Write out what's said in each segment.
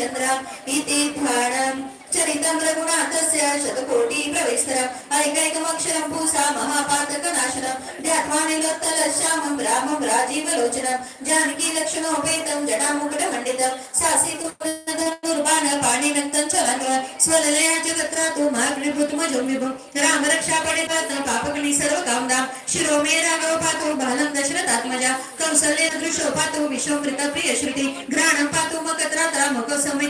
रामचंद्र इति ध्यानम् चरितं रघुनाथस्य शतकोटि प्रविस्तरम् ऐकैकमक्षरं पूसा महापातकनाशनं ध्यात्वा निलोत्तलश्यामं रामं राजीवलोचनं जानकी लक्ष्मणोपेतं जटामुकुटमण्डितं पाणिनक्तं स्वलयाजगत्रा तु माग्निभूतमजोम्बिभो राम रक्षा पडे पात्र पापकणी सर्व कामदाम शिरोमे राघव पातो बालम दशरथात्मजा कौसल्य दृशो पातु विश्वमृत प्रिय श्रुती। घ्राणं पातो मकत्रात्रा मक समित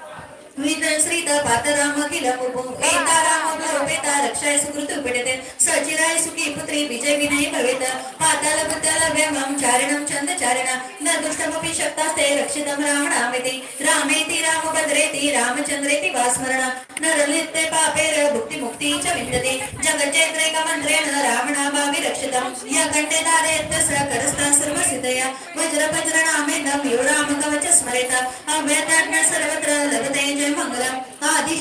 विदळ श्रीत, पातराम किल मुकुं एता राम भरोपेता रक्षाय सुकृत उपडते सचिराय सुखी पुत्री, विजय विनय भवेत पाताल पुत्याल व्यमं चारिणं चंद चारिण न दुष्टमपि शक्तास्ते, रक्षितं रामणामेति, रामेति, रामभद्रेति रामचंद्रेति वा स्मरण नरलिप्ते पापेर भुक्ति मुक्ति च विन्दति जगच्चैत्रैक मन्त्रेण रामनामाभि रक्षितं य कण्ठे धारयत्तस्य करस्था सर्वसिद्धया वज्र वज्र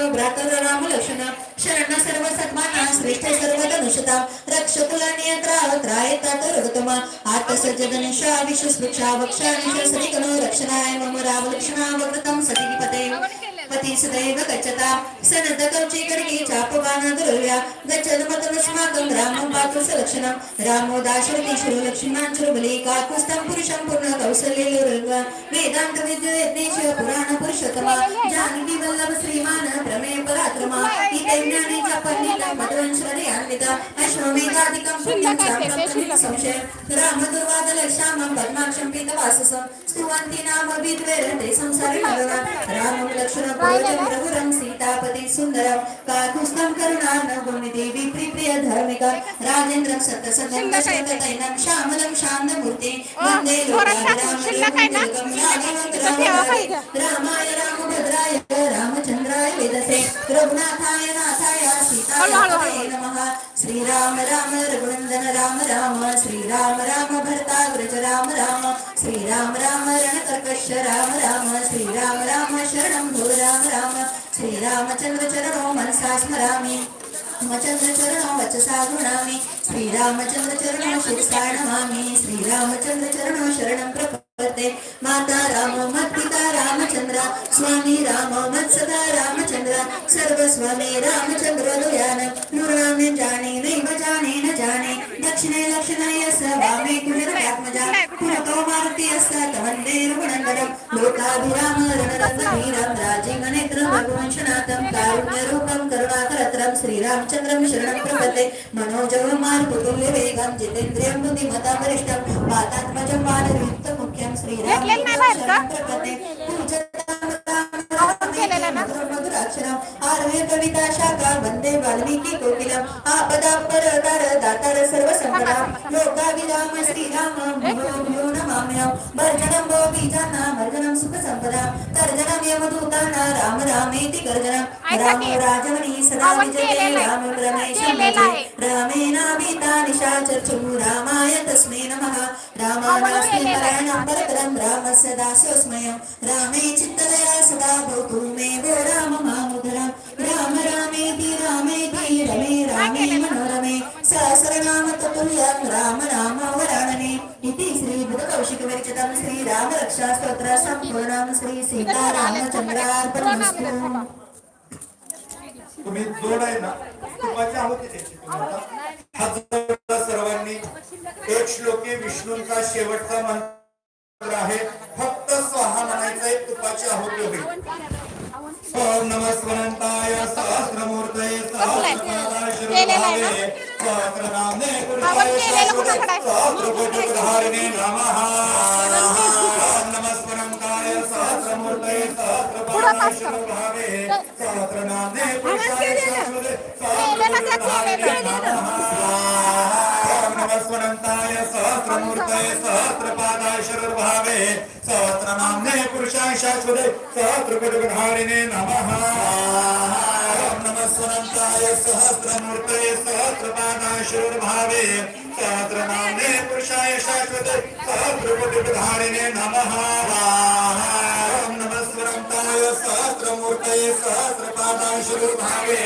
दशरथैस भ्रातर राम लक्ष्मण शरण सर्व सन्माना श्रेष्ठ सर्व धनुषता रक्ष कुल नियंत्रा त्रायता रघुतमा आत सज्जदनिशा विश्वस्पृक्षा वक्षा निशसनिकनो रक्षणाय मम राम लक्ष्मणावकृतं सतिपते पती सदैव गच्छता। सनद कवची कडकी चापवान दुर्व्या गच्छद मतमस्माकं रामं पात्र सलक्षणं रामो दाशरथी शिरो लक्ष्मणां शुरबली काकुस्तं पुरुषं पूर्ण विद्येश पुराण पुरुषतमा जानकी वल्लभ श्रीमान प्रमेय परात्रमा। इते ज्ञानीचा पंडिता मधुवंशरयान्विता अश्वमेधादिकं पुण्यं प्राप्तं संशय राम दुर्वादल श्यामं पद्माक्षं पीतवाससं स्तुवन्ति नाम विद्वेरते संसारे भगवान् रामं लक्ष्मणं पूजं प्रभुरं सीतापति सुन्दरं काकुस्तं करुणार्णवं देवी प्रिय धार्मिका राजेन्द्रं सत्यसंगं दशरथतैनं श्यामलं शान्तमूर्ति वंदे रामाय रामभद्राय रामचन्द्राय वेदसे रघुनाथाय नाथाय सीताय नमः श्रीराम राम रघुनन्दन राम राम श्रीराम राम भरताग्रज राम राम श्रीराम राम रणकर्कश राम राम श्रीराम राम शरणं भो राम राम श्रीरामचन्द्र चरणो मनसा स्मरामि रामचन्द्र चरणो वचसा गृणामि श्रीरामचन्द्र चरणो शिरसा नमामि श्रीरामचन्द्र चरणो शरणं प्रपद्ये माता राम मत्पिता रामचन्द्र स्वामी राम नृणाम्य जाने नैव जाने न जाने। दक्षिणे, लक्षणे यस्य वामे कुलिरत्मजा पुरतो मारुति यस्य तवन्दे रघुनन्दनं लोकाभिराम रणरङ्गवीरं राजीवनेत्रं रघुवंशनाथं कारुण्यरूपं करुणाकरत्रं श्रीरामचन्द्रं शरणं प्रपद्ये मनोजवमार्पुतुल्य वेगं जितेन्द्रियं बुद्धिमतां वरिष्ठं पातात्मजं बालयुक्तमुख्यं घेतलेलं नाही बाहेर का? कविता शाखा वंदे वाल्मिकी कोकिलम। आपदा परदार दातार सर्व संपदा लोकाभिराम श्रीराम भूयो भूयो नमाम्यहं भर्जनं भो बीजाना भर्जनं सुख संपदा तर्जनं यमदूताना राम रामेति गर्जनं राम राजमणी सदा विजये. राम रमेशं आहे. रामेणाभिता निशाचर्चु रामाय तस्मै नमः। रामानास्ति नारायणं परतरं रामस्य दासोऽस्मयं रामे चित्तदया सदा भवतु मे वो राम रामे धी रमे रामे मनोरमे सहस्रनाम ततुल्यं राम नामावराणने इति श्री बुधकौशिक विरचितं श्री राम रक्षा स्तोत्र संपूर्णं श्री सीता रामचंद्रार्पणमस्तु तुम्ही जोड आहे ना तुपाचे आहोत त्याची सर्वांनी एक श्लोके विष्णूंचा शेवटचा मंत्र आहे फक्त सहा म्हणायचा एक तुपाचे आहोत होईल ओम नमस्वनंताय सहस्रमूर्तये सहस्रपादाय शिरोभावे सहस्रनामे गुरुवाय सहस्रकोटिधारिणे नमः। ओम सहस्रमूर्तये सहस्रपादाय शिरोभावे सहस्रनामे गुरुवाय सहस्रकोटिधारिणे नमः सहस्रमूर्तये सहस्रपादाशरुर्भावे सहस्रनाम्ने पुरुषाय शाश्वते सहस्रपदधारिणे नमः। ॐ नमः स्वनन्ताय सहस्रमूर्तये सहस्रपादाशरुर्भावे सहस्रनाम्ने पुरुषाय शाश्वते सहस्रपदधारिणे नमः। ॐ नमः स्वनन्ताय सहस्रमूर्तये सहस्रपादाशरुर्भावे